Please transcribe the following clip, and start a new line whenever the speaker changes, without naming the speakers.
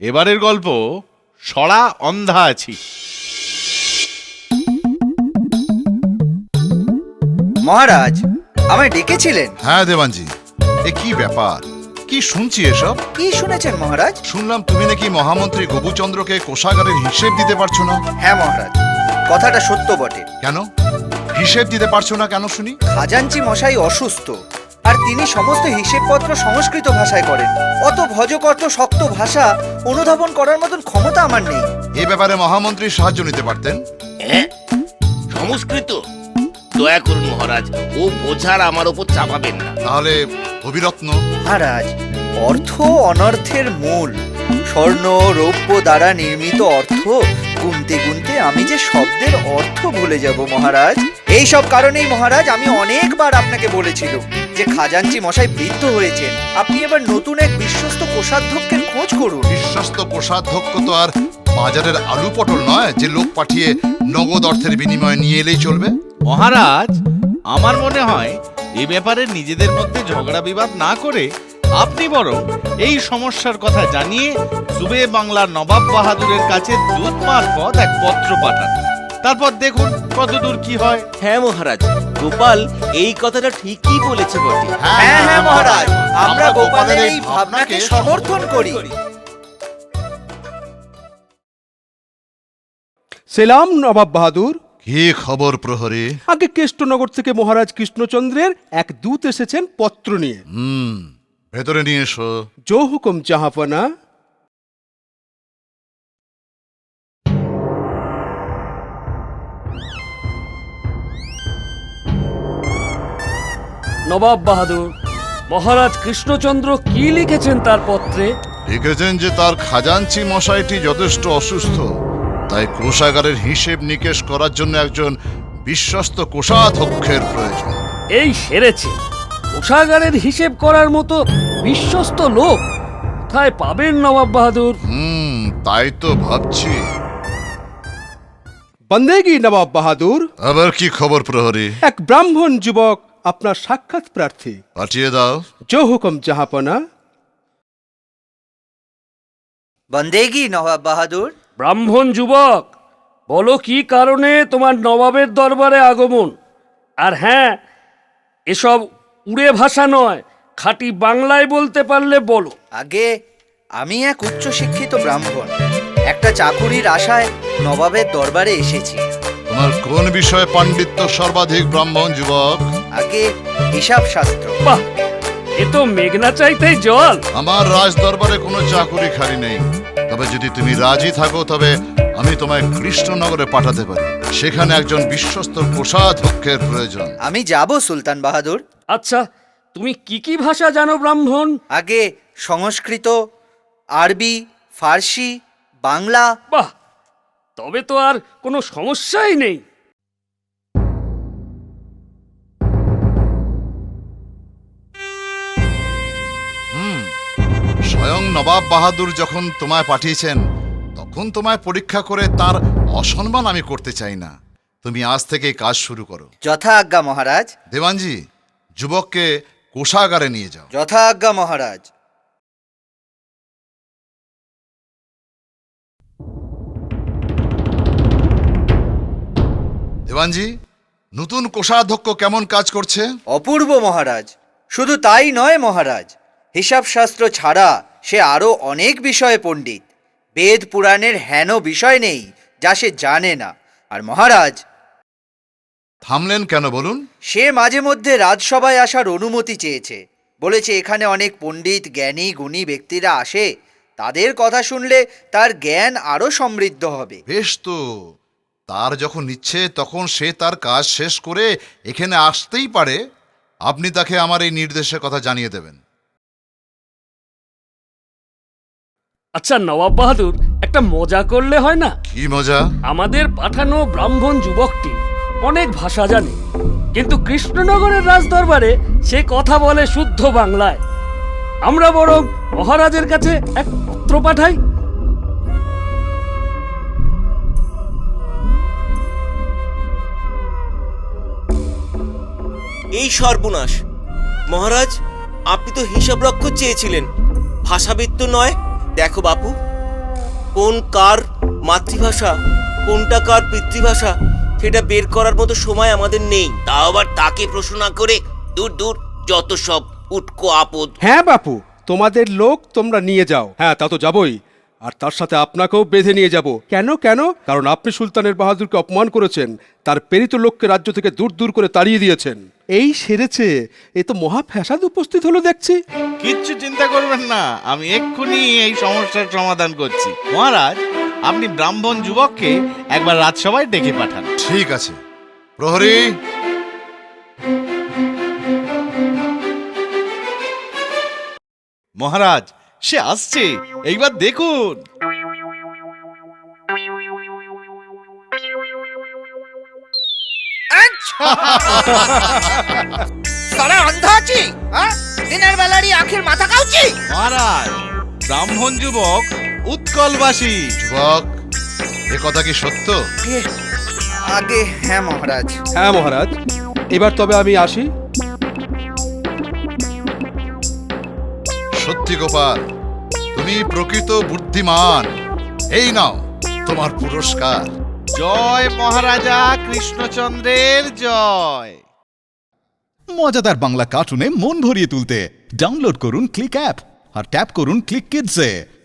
এবারের গল্প সড়া অন্ধা আছি।
মহারাজ আমায় ডেকেছিলেন।
হ্যাঁ দেবানজি। এ কি ব্যাপার? কি শুনছি এসব?
কি শুনেছেন মহারাজ?
শুনলাম তুমি নাকি মহামন্ত্রী গোপুচন্দ্রকে কোষাগারের হিসেব দিতে পারছ না।
হ্যাঁ মহারাজ। কথাটা সত্য বটে।
কেন? হিসেব দিতে পারছ না কেন শুনি?
খাজাঞ্চি মশাই অসুস্থ। আর তিনি সমস্ত হিসেবপত্র সংস্কৃত ভাষায় করেন। অত ভজকর্ত শক্ত ভাষা অনুধাবন করার মতন ক্ষমতা আমার নেই।
এ ব্যাপারে মহামন্ত্রী সাহায্য নিতে পারতেন?
হ্যাঁ? সংস্কৃত? দয়া করুন মহারাজ ও বোঝার আমার ওপর চাপাবেন না।
তাহলে অভিরত্ন?
মহারাজ অর্থ অনর্থের মূল। স্বর্ণ রৌপ্য দ্বারা নির্মিত অর্থ? গুনতে গুনতে আমি যে শব্দের অর্থ ভুলে যাব মহারাজ। এই সব কারণেই মহারাজ আমি অনেকবার আপনাকে বলেছিলাম যে খাজাঞ্চি মশাই বৃদ্ধ হয়েছেন। আপনি এবার নতুন এক বিশ্বস্ত কোষাধ্যক্ষের খোঁজ করুন।
বিশ্বস্ত কোষাধ্যক্ষ তো আর বাজারের আলু পটল নয় যে লোক পাঠিয়ে নগদ অর্থের বিনিময়ে নিয়ে এলেই চলবে?
মহারাজ আমার মনে হয় এ ব্যাপারে নিজেদের মধ্যে ঝগড়া বিবাদ না করে আপনি বরং এই সমস্যার কথা জানিয়ে সুবে বাংলার নবাব বাহাদুরের কাছে দূত মারফত এক পত্র পাঠান। তারপর দেখুন কতদূর কি হয়।
হ্যাঁ মহারাজ গোপাল এই কথাটা ঠিকই বলেছে বটে।
হ্যাঁ হ্যাঁ মহারাজ আমরা গোপালের এই ভাবনাকে সমর্থন করি।
সেলাম নবাব বাহাদুর।
কি খবর প্রহরী?
আগে কেষ্টনগর থেকে মহারাজ কৃষ্ণচন্দ্রের এক দূত এসেছেন পত্র নিয়ে।
হুম। ভেতরে নিয়ে এসো।
জো হুকুম জাহাপনা
নবাব বাহাদুর মহারাজ কৃষ্ণচন্দ্র কি লিখেছেন তার পত্রে?
লিখেছেন যে তার খাজাঞ্চি মশাইটি যথেষ্ট অসুস্থ তাই কোষাগারের হিসেব নিকেশ করার জন্য একজন বিশ্বস্ত কোষাধ্যক্ষের প্রয়োজন।
এই সেরেছে। কোষাগারের হিসেব করার মতো বিশ্বস্ত লোক কোথায় পাবেন নবাব বাহাদুর?
হুম তাই তো ভাবছি।
বন্দেগি নবাব বাহাদুর।
আবার কি খবর প্রহরী?
এক ব্রাহ্মণ যুবক আপনার সাক্ষাৎ প্রার্থী।
পাঠিয়ে দাও।
জো হুকুম জাহাপনা
বন্দেগি নবাব বাহাদুর।
ব্রাহ্মণ যুবক বলো কি কারণে তোমার নবাবের দরবারে আগমন? আর হ্যাঁ এসব উড়ে ভাষা নয় খাঁটি বাংলায় বলতে পারলে বলো।
আগে আমি এক উচ্চশিক্ষিত ব্রাহ্মণ একটা চাকুরির আশায় নবাবের দরবারে এসেছি।
তোমার কোন বিষয়ে পাণ্ডিত্য সর্বাধিক ব্রাহ্মণ যুবক?
আগে হিসাব শাস্ত্র
বাহ এ তো মেঘনা চাইতেই জল।
আমার রাজ দরবারে কোনো চাকুরি খালি নেই। তবে যদি তুমি রাজি থাকো তবে আমি তোমায় কৃষ্ণনগরে পাঠাতে পারি। সেখানে একজন বিশ্বস্ত কোষাধ্যক্ষের প্রয়োজন।
আমি যাব সুলতান বাহাদুর।
আচ্ছা তুমি কি কি ভাষা জানো ব্রাহ্মণ?
আগে সংস্কৃত আরবি ফার্সি বাংলা।
বাহ তবে তো আর কোনো সমস্যাই নেই।
হুম স্বয়ং নবাব বাহাদুর যখন তোমায় পাঠিয়েছেন তখন তোমায় পরীক্ষা করে তার অসম্মান আমি করতে চাই না। তুমি আজ থেকে কাজ শুরু করো।
যথা আজ্ঞা মহারাজ।
দেবানজি যুবককে কোষাগারে নিয়ে যাও।
যথা আজ্ঞা মহারাজ।
দেবানজি নতুন কোষাধ্যক্ষ কেমন কাজ করছে?
অপূর্ব মহারাজ শুধু তাই নয় মহারাজ হিসাব শাস্ত্র ছাড়া সে আরও অনেক বিষয়ে পণ্ডিত। বেদ পুরাণের হেন বিষয় নেই যা সে জানে না। আর মহারাজ
থামলেন কেন বলুন?
সে মাঝে মধ্যে রাজসভায় আসার অনুমতি চেয়েছে। বলেছে এখানে অনেক পণ্ডিত জ্ঞানী গুণী ব্যক্তিরা আসে। তাদের কথা শুনলে তার জ্ঞান আরও সমৃদ্ধ হবে।
বেশ তো। তার যখন ইচ্ছে তখন সে তার কাজ শেষ করে এখানে আসতেই পারে। আপনি তাকে আমার এই নির্দেশের কথা জানিয়ে দেবেন।
আচ্ছা নবাব বাহাদুর একটা মজা করলে হয় না?
কি মজা?
আমাদের পাঠানো ব্রাহ্মণ যুবকটি অনেক ভাষা জানে। কিন্তু কৃষ্ণনগরের রাজদরবারে সে কথা বলে শুদ্ধ বাংলায়। আমরা বরং মহারাজের কাছে এক পত্র পাঠাই।
এই সর্বনাশ। মহারাজ, আপনি তো হিসাব রক্ষক চেয়েছিলেন। ভাষাবিদ তো নয়। দেখো বাপু, কোন কার মাতৃভাষা, কোনটা কার পিতৃভাষা সেটা বের করার মতো সময় আমাদের নেই।
তাও আবার তাকে প্রশ্ন না করে দূর দূর যত সব উটকো আপদ।
হ্যাঁ বাপু তোমাদের লোক তোমরা নিয়ে যাও। হ্যাঁ তা তো যাবই। আর তার সাথে আপনাকেও বেঁধে নিয়ে যাব। কেন কেন? কারণ আপনি সুলতানের বাহাদুরকে অপমান করেছেন। তার প্রেরিত লোককে রাজ্য থেকে দূর দূর করে তাড়িয়ে দিয়েছেন। এই সেরেছে। এ তো মহা ফ্যাসাদ উপস্থিত হলো দেখছি।
কিচ্ছু চিন্তা করবেন না। আমি এক্ষুনি এই সমস্যার সমাধান করছি। মহারাজ আপনি ব্রাহ্মণ যুবককে একবার রাজসভায় ডেকে পাঠান।
ঠিক আছে। প্রহরী।
মহারাজ সে আসছে। এইবার দেখুন।
তারা অন্ধ আছি দিনের বেলারই আখের মাথা খাওছি
মহারাজ ব্রাহ্মণ যুবক উৎকলবাসী।
যুবক এ কথা কি সত্য?
আগে হ্যাঁ মহারাজ।
হ্যাঁ মহারাজ এবার তবে আমি আসি।
সত্যি গোপাল তুমি প্রকৃত বুদ্ধিমান। এই নাও তোমার পুরস্কার।
জয় মহারাজা কৃষ্ণচন্দ্রের জয়।
মজাদার বাংলা কার্টুনে মন ভরিয়ে তুলতে ডাউনলোড করুন ক্লিক অ্যাপ আর ট্যাপ করুন ক্লিক কিডসে।